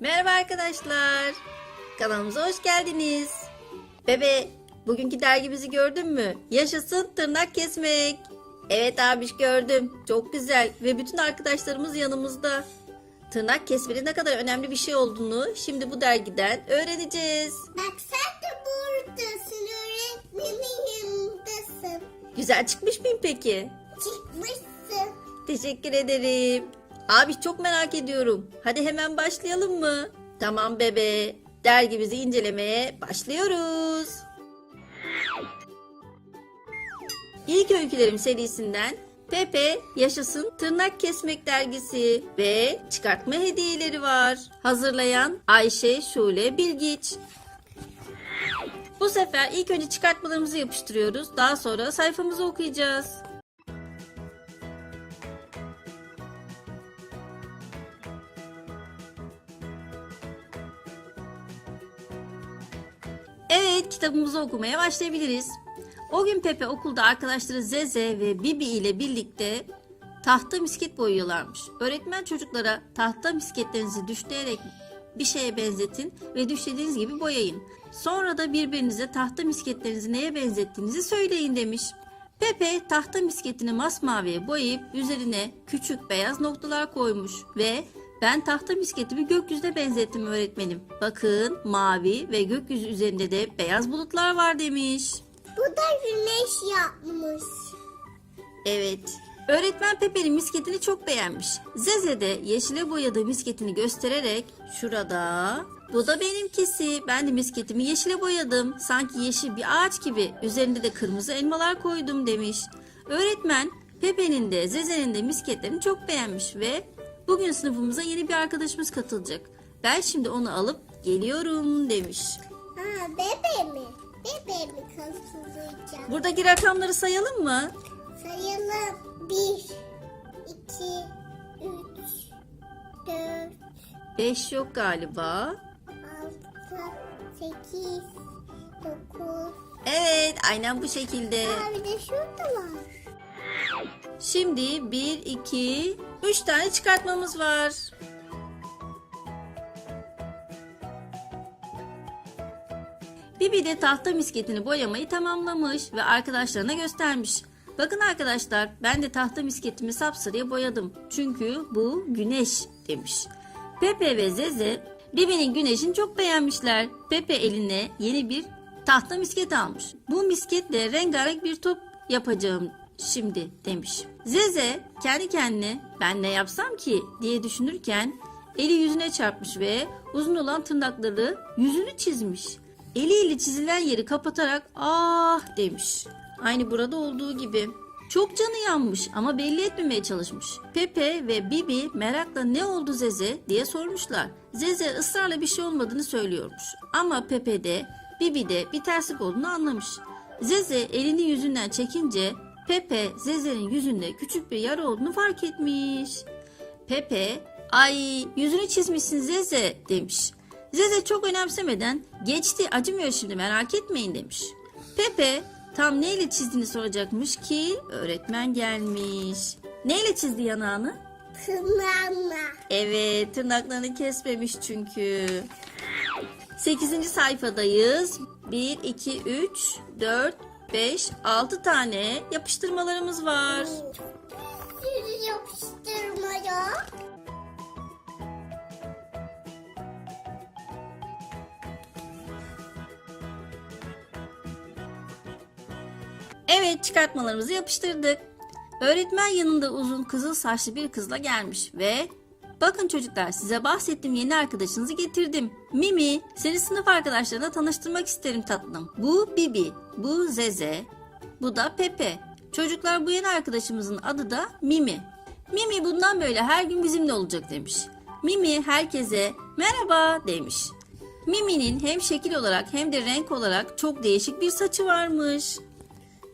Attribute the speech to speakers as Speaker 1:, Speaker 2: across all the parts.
Speaker 1: Merhaba arkadaşlar. Kanalımıza hoş geldiniz. Bebe, bugünkü dergimizi gördün mü? Yaşasın tırnak kesmek. Evet abiş gördüm. Çok güzel ve bütün arkadaşlarımız yanımızda. Tırnak kesmenin ne kadar önemli bir şey olduğunu şimdi bu dergiden öğreneceğiz.
Speaker 2: Bak sen de buradasın öğretmenin yanındasın.
Speaker 1: Güzel çıkmış mıyım peki?
Speaker 2: Çıkmışsın.
Speaker 1: Teşekkür ederim. Abi çok merak ediyorum. Hadi hemen başlayalım mı? Tamam bebe. Dergimizi incelemeye başlıyoruz. İlk öykülerim serisinden Pepe Yaşasın Tırnak Kesmek dergisi ve çıkartma hediyeleri var. Hazırlayan Ayşe Şule Bilgiç. Bu sefer ilk önce çıkartmalarımızı yapıştırıyoruz. Daha sonra sayfamızı okuyacağız. Kitabımızı okumaya başlayabiliriz. O gün Pepe okulda arkadaşları Zeze ve Bibi ile birlikte tahta misket boyuyorlarmış. Öğretmen çocuklara tahta misketlerinizi düşleyerek bir şeye benzetin ve düşlediğiniz gibi boyayın. Sonra da birbirinize tahta misketlerinizi neye benzettiğinizi söyleyin demiş. Pepe tahta misketini masmaviye boyayıp üzerine küçük beyaz noktalar koymuş ve ben tahta misketimi gökyüzüne benzettim öğretmenim. Bakın mavi ve gökyüzü üzerinde de beyaz bulutlar var demiş.
Speaker 2: Bu da güneş yapmış.
Speaker 1: Evet. Öğretmen Pepe'nin misketini çok beğenmiş. Zeze de yeşile boyadığı misketini göstererek şurada bu da benimkisi. Ben de misketimi yeşile boyadım. Sanki yeşil bir ağaç gibi. Üzerinde de kırmızı elmalar koydum demiş. Öğretmen Pepe'nin de Zeze'nin de misketlerini çok beğenmiş ve bugün sınıfımıza yeni bir arkadaşımız katılacak. Ben şimdi onu alıp geliyorum demiş.
Speaker 2: Ha bebe mi? Bebe mi katılacağım?
Speaker 1: Buradaki rakamları sayalım mı?
Speaker 2: Sayalım. Bir, iki, üç, dört,
Speaker 1: 5 yok galiba.
Speaker 2: altı, sekiz, dokuz.
Speaker 1: Evet, aynen bu şekilde.
Speaker 2: Ha bir de şurada var.
Speaker 1: Şimdi 1, 2, 3 tane çıkartmamız var. Bibi de tahta misketini boyamayı tamamlamış ve arkadaşlarına göstermiş. Bakın arkadaşlar ben de tahta misketimi sapsarıya boyadım. Çünkü bu güneş demiş. Pepe ve Zeze Bibi'nin güneşini çok beğenmişler. Pepe eline yeni bir tahta misket almış. Bu misketle rengarenk bir top yapacağım şimdi demiş. Zeze kendi kendine ben ne yapsam ki diye düşünürken eli yüzüne çarpmış ve uzun olan tırnakları yüzünü çizmiş. Eliyle çizilen yeri kapatarak ah demiş. Aynı burada olduğu gibi. Çok canı yanmış ama belli etmemeye çalışmış. Pepe ve Bibi merakla ne oldu Zeze diye sormuşlar. Zeze ısrarla bir şey olmadığını söylüyormuş. Ama Pepe de Bibi de bir terslik olduğunu anlamış. Zeze elini yüzünden çekince Pepe Zeze'nin yüzünde küçük bir yara olduğunu fark etmiş. Pepe ay yüzünü çizmişsin Zeze demiş. Zeze çok önemsemeden geçti acımıyor şimdi merak etmeyin demiş. Pepe tam neyle çizdiğini soracakmış ki öğretmen gelmiş. Neyle çizdi yanağını?
Speaker 2: Tırnağına.
Speaker 1: Evet tırnaklarını kesmemiş çünkü. 8. sayfadayız. 1, 2, 3, 4, 5, 6 tane yapıştırmalarımız var.
Speaker 2: Sürü yapıştırmaya.
Speaker 1: Evet çıkartmalarımızı yapıştırdık. Öğretmen yanında uzun kızıl saçlı bir kızla gelmiş ve Bakın çocuklar size bahsettiğim yeni arkadaşınızı getirdim. Mimi seni sınıf arkadaşlarına tanıştırmak isterim tatlım. Bu Bibi, bu Zeze, bu da Pepe. Çocuklar bu yeni arkadaşımızın adı da Mimi. Mimi bundan böyle her gün bizimle olacak demiş. Mimi herkese merhaba demiş. Mimi'nin hem şekil olarak hem de renk olarak çok değişik bir saçı varmış.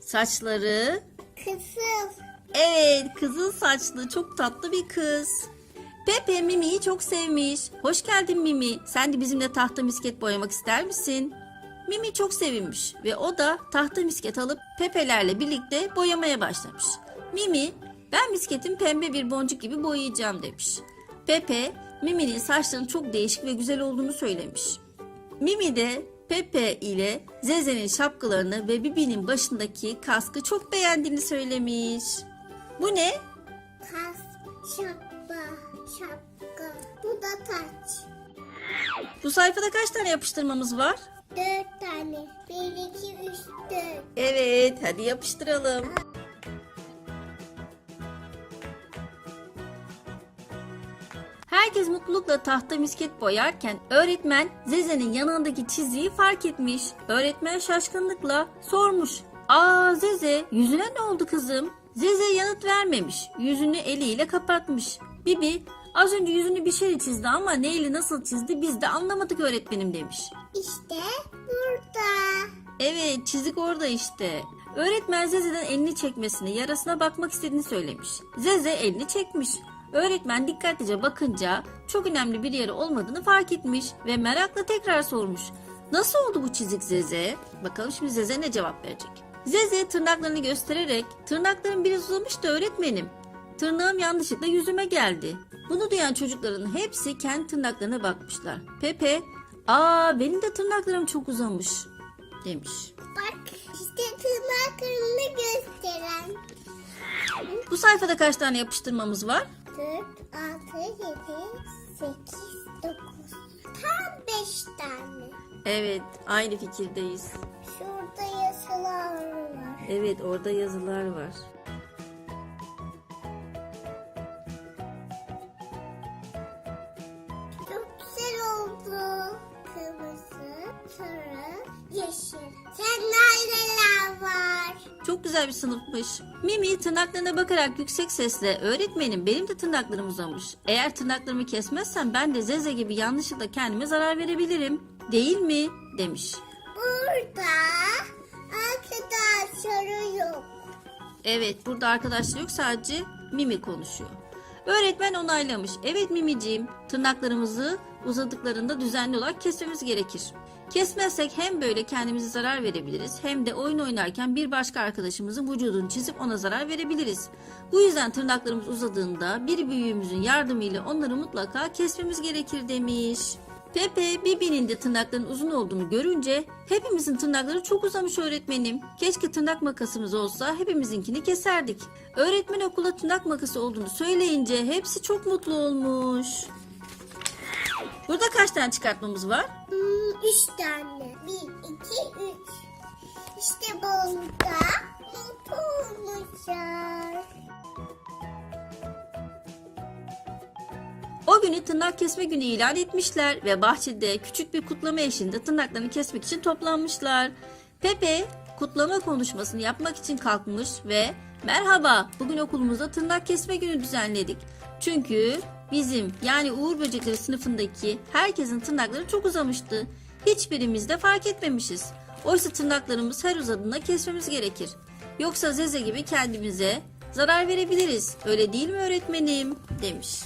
Speaker 1: Saçları
Speaker 2: Kısıl.
Speaker 1: Evet, kızıl saçlı çok tatlı bir kız. Pepe Mimi'yi çok sevmiş. Hoş geldin Mimi. Sen de bizimle tahta misket boyamak ister misin? Mimi çok sevinmiş ve o da tahta misket alıp Pepe'lerle birlikte boyamaya başlamış. Mimi, ben misketin pembe bir boncuk gibi boyayacağım demiş. Pepe, Mimi'nin saçlarının çok değişik ve güzel olduğunu söylemiş. Mimi de Pepe ile Zeze'nin şapkalarını ve Bibi'nin başındaki kaskı çok beğendiğini söylemiş. Bu ne?
Speaker 2: Kas, şapka, şapka. Bu da taç.
Speaker 1: Bu sayfada kaç tane yapıştırmamız var?
Speaker 2: Dört tane. Bir, iki, üç, dört.
Speaker 1: Evet, hadi yapıştıralım. Herkes mutlulukla tahta misket boyarken öğretmen Zeze'nin yanındaki çiziyi fark etmiş. Öğretmen şaşkınlıkla sormuş. Aa Zeze yüzüne ne oldu kızım? Zeze yanıt vermemiş. Yüzünü eliyle kapatmış. Bibi az önce yüzünü bir şey çizdi ama neyle nasıl çizdi biz de anlamadık öğretmenim demiş.
Speaker 2: İşte burada.
Speaker 1: Evet çizik orada işte. Öğretmen Zeze'den elini çekmesini, yarasına bakmak istediğini söylemiş. Zeze elini çekmiş. Öğretmen dikkatlice bakınca çok önemli bir yeri olmadığını fark etmiş ve merakla tekrar sormuş. Nasıl oldu bu çizik Zeze? Bakalım şimdi Zeze ne cevap verecek. Zeze tırnaklarını göstererek tırnakların biraz uzamış da öğretmenim. Tırnağım yanlışlıkla yüzüme geldi. Bunu duyan çocukların hepsi kendi tırnaklarına bakmışlar. Pepe, aa benim de tırnaklarım çok uzamış demiş.
Speaker 2: Bak işte tırnaklarını gösteren.
Speaker 1: Bu sayfada kaç tane yapıştırmamız var?
Speaker 2: Dört, altı, yedi, sekiz, dokuz. Tam beş tane.
Speaker 1: Evet, aynı fikirdeyiz.
Speaker 2: Şurada yazılar var.
Speaker 1: Evet, orada yazılar var.
Speaker 2: Çok güzel
Speaker 1: bir sınıfmış. Mimi tırnaklarına bakarak yüksek sesle öğretmenim benim de tırnaklarım uzamış. Eğer tırnaklarımı kesmezsem ben de Zeze gibi yanlışlıkla kendime zarar verebilirim. Değil mi? demiş.
Speaker 2: Burada arkadaşları yok.
Speaker 1: Evet burada arkadaşlar yok sadece Mimi konuşuyor. Öğretmen onaylamış. Evet Mimiciğim tırnaklarımızı uzadıklarında düzenli olarak kesmemiz gerekir. Kesmezsek hem böyle kendimize zarar verebiliriz hem de oyun oynarken bir başka arkadaşımızın vücudunu çizip ona zarar verebiliriz. Bu yüzden tırnaklarımız uzadığında bir büyüğümüzün yardımıyla onları mutlaka kesmemiz gerekir demiş. Pepe Bibi'nin de tırnakların uzun olduğunu görünce hepimizin tırnakları çok uzamış öğretmenim. Keşke tırnak makasımız olsa hepimizinkini keserdik. Öğretmen okula tırnak makası olduğunu söyleyince hepsi çok mutlu olmuş. Burada kaç tane çıkartmamız var?
Speaker 2: Hmm, üç tane. Bir, iki, üç. İşte burada mutlu olmuşlar.
Speaker 1: O günü tırnak kesme günü ilan etmişler ve bahçede küçük bir kutlama eşliğinde tırnaklarını kesmek için toplanmışlar. Pepe kutlama konuşmasını yapmak için kalkmış ve merhaba bugün okulumuzda tırnak kesme günü düzenledik. Çünkü bizim yani Uğur Böcekleri sınıfındaki herkesin tırnakları çok uzamıştı. Hiçbirimiz de fark etmemişiz. Oysa tırnaklarımız her uzadığında kesmemiz gerekir. Yoksa Zeze gibi kendimize zarar verebiliriz. Öyle değil mi öğretmenim? demiş.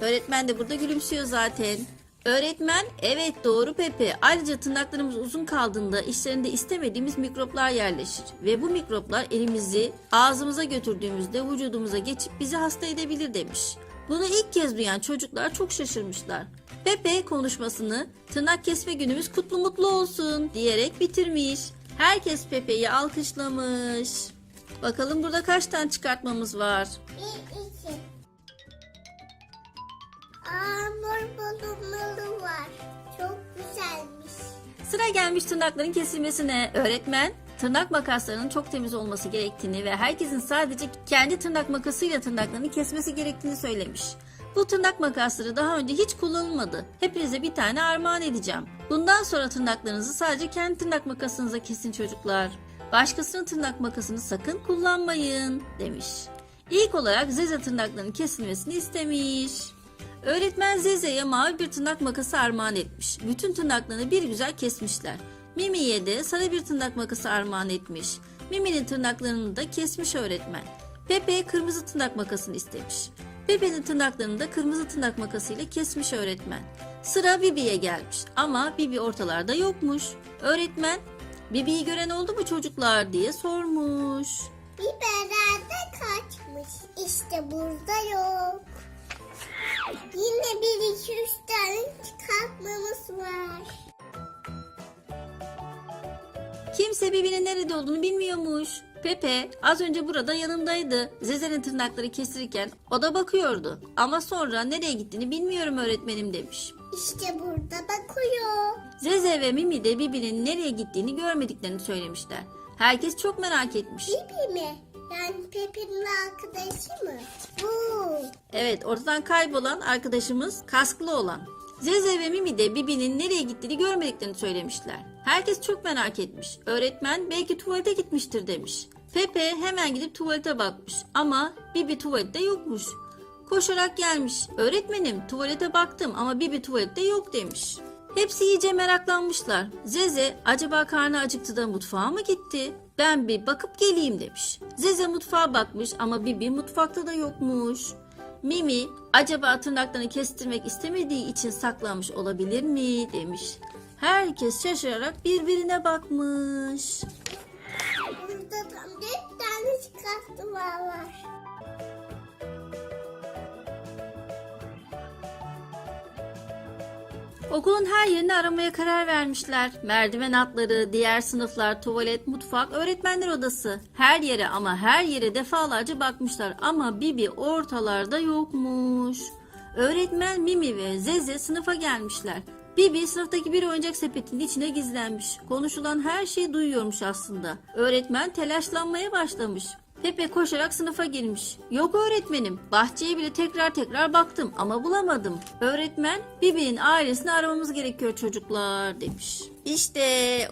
Speaker 1: Öğretmen de burada gülümsüyor zaten. Öğretmen evet doğru Pepe. Ayrıca tırnaklarımız uzun kaldığında içlerinde istemediğimiz mikroplar yerleşir. Ve bu mikroplar elimizi ağzımıza götürdüğümüzde vücudumuza geçip bizi hasta edebilir demiş. Bunu ilk kez duyan çocuklar çok şaşırmışlar. Pepe konuşmasını tırnak kesme günümüz kutlu mutlu olsun diyerek bitirmiş. Herkes Pepe'yi alkışlamış. Bakalım burada kaç tane çıkartmamız var?
Speaker 2: Bir, iki. Aa, mor balonları
Speaker 1: Sıra gelmiş tırnakların kesilmesine. Öğretmen tırnak makaslarının çok temiz olması gerektiğini ve herkesin sadece kendi tırnak makasıyla tırnaklarını kesmesi gerektiğini söylemiş. Bu tırnak makasları daha önce hiç kullanılmadı. Hepinize bir tane armağan edeceğim. Bundan sonra tırnaklarınızı sadece kendi tırnak makasınıza kesin çocuklar. Başkasının tırnak makasını sakın kullanmayın demiş. İlk olarak Zeze tırnaklarının kesilmesini istemiş. Öğretmen Zeze'ye mavi bir tırnak makası armağan etmiş. Bütün tırnaklarını bir güzel kesmişler. Mimi'ye de sarı bir tırnak makası armağan etmiş. Mimi'nin tırnaklarını da kesmiş öğretmen. Pepe kırmızı tırnak makasını istemiş. Pepe'nin tırnaklarını da kırmızı tırnak makasıyla kesmiş öğretmen. Sıra Bibi'ye gelmiş ama Bibi ortalarda yokmuş. Öğretmen Bibi'yi gören oldu mu çocuklar diye sormuş.
Speaker 2: Biberler de kaçmış. İşte burada yok. Bir iki üç tane çıkartmamız var.
Speaker 1: Kimse Bibi'nin nerede olduğunu bilmiyormuş. Pepe az önce burada yanımdaydı. Zeze'nin tırnakları kestirirken o da bakıyordu. Ama sonra nereye gittiğini bilmiyorum öğretmenim demiş.
Speaker 2: İşte burada bakıyor.
Speaker 1: Zeze ve Mimi de Bibi'nin nereye gittiğini görmediklerini söylemişler. Herkes çok merak etmiş.
Speaker 2: Bibi mi? Yani Pepe'nin arkadaşı mı? Bu.
Speaker 1: Evet ortadan kaybolan arkadaşımız kasklı olan. Zeze ve Mimi de Bibi'nin nereye gittiğini görmediklerini söylemişler. Herkes çok merak etmiş. Öğretmen belki tuvalete gitmiştir demiş. Pepe hemen gidip tuvalete bakmış ama Bibi tuvalette yokmuş. Koşarak gelmiş. Öğretmenim tuvalete baktım ama Bibi tuvalette yok demiş. Hepsi iyice meraklanmışlar. Zeze acaba karnı acıktı da mutfağa mı gitti? Ben bir bakıp geleyim demiş. Zeze mutfağa bakmış ama Bibi mutfakta da yokmuş. Mimi acaba tırnaklarını kestirmek istemediği için saklanmış olabilir mi demiş. Herkes şaşırarak birbirine bakmış.
Speaker 2: Burada tam dört tane çıkartmalar var.
Speaker 1: Okulun her yerini aramaya karar vermişler. Merdiven altları, diğer sınıflar, tuvalet, mutfak, öğretmenler odası. Her yere ama her yere defalarca bakmışlar ama Bibi ortalarda yokmuş. Öğretmen Mimi ve Zeze sınıfa gelmişler. Bibi sınıftaki bir oyuncak sepetinin içine gizlenmiş. Konuşulan her şeyi duyuyormuş aslında. Öğretmen telaşlanmaya başlamış. Pepe koşarak sınıfa girmiş. Yok öğretmenim. Bahçeye bile tekrar tekrar baktım ama bulamadım. Öğretmen Bibi'nin ailesini aramamız gerekiyor çocuklar demiş. İşte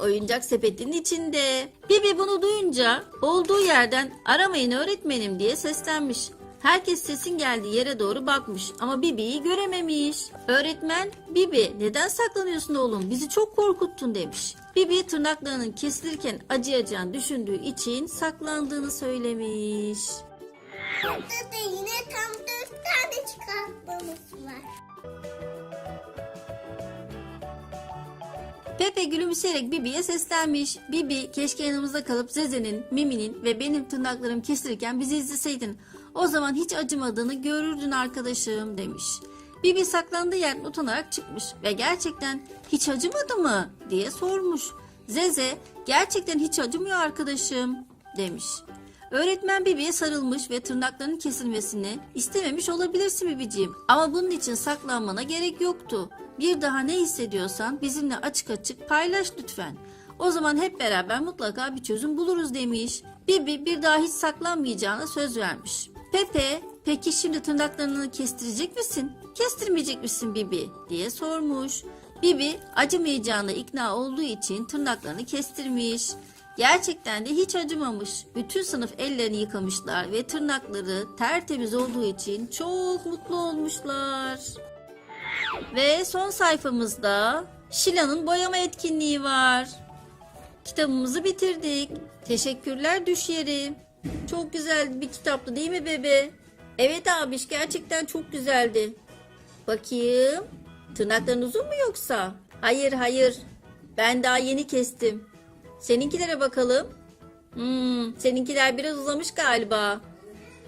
Speaker 1: oyuncak sepetinin içinde. Bibi bunu duyunca olduğu yerden aramayın öğretmenim diye seslenmiş. Herkes sesin geldiği yere doğru bakmış ama Bibi'yi görememiş. Öğretmen Bibi neden saklanıyorsun oğlum bizi çok korkuttun demiş. Bibi tırnaklarının kesilirken acıyacağını düşündüğü için saklandığını söylemiş.
Speaker 2: Burada da yine tam dört tane çıkartmamız var.
Speaker 1: Pepe gülümseyerek Bibi'ye seslenmiş. Bibi keşke yanımızda kalıp Zeze'nin, Mimi'nin ve benim tırnaklarım kesilirken bizi izleseydin. O zaman hiç acımadığını görürdün arkadaşım demiş. Bibi saklandığı yerden utanarak çıkmış ve gerçekten hiç acımadı mı diye sormuş. Zeze gerçekten hiç acımıyor arkadaşım demiş. Öğretmen Bibi'ye sarılmış ve tırnaklarının kesilmesini istememiş olabilirsin Bibiciğim. Ama bunun için saklanmana gerek yoktu. Bir daha ne hissediyorsan bizimle açık açık paylaş lütfen. O zaman hep beraber mutlaka bir çözüm buluruz demiş. Bibi bir daha hiç saklanmayacağına söz vermiş. Pepe, peki şimdi tırnaklarını kestirecek misin? Kestirmeyecek misin Bibi? diye sormuş. Bibi acımayacağına ikna olduğu için tırnaklarını kestirmiş. Gerçekten de hiç acımamış. Bütün sınıf ellerini yıkamışlar ve tırnakları tertemiz olduğu için çok mutlu olmuşlar. Ve son sayfamızda Şila'nın boyama etkinliği var. Kitabımızı bitirdik. Teşekkürler düş yeri. Çok güzel bir kitaptı değil mi bebe? Evet abiş gerçekten çok güzeldi. Bakayım. Tırnakların uzun mu yoksa? Hayır hayır. Ben daha yeni kestim. Seninkilere bakalım. Hmm, seninkiler biraz uzamış galiba.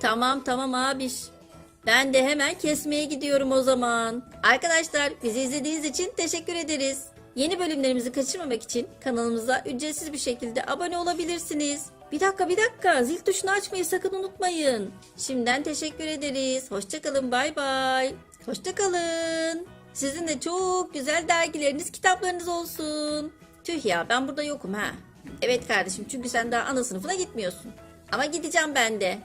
Speaker 1: Tamam tamam abiş. Ben de hemen kesmeye gidiyorum o zaman. Arkadaşlar bizi izlediğiniz için teşekkür ederiz. Yeni bölümlerimizi kaçırmamak için kanalımıza ücretsiz bir şekilde abone olabilirsiniz. Bir dakika bir dakika zil tuşunu açmayı sakın unutmayın. Şimdiden teşekkür ederiz. Hoşçakalın bay bay. Hoşçakalın. Sizin de çok güzel dergileriniz kitaplarınız olsun. Tüh ya ben burada yokum ha. Evet kardeşim çünkü sen daha ana sınıfına gitmiyorsun. Ama gideceğim ben de.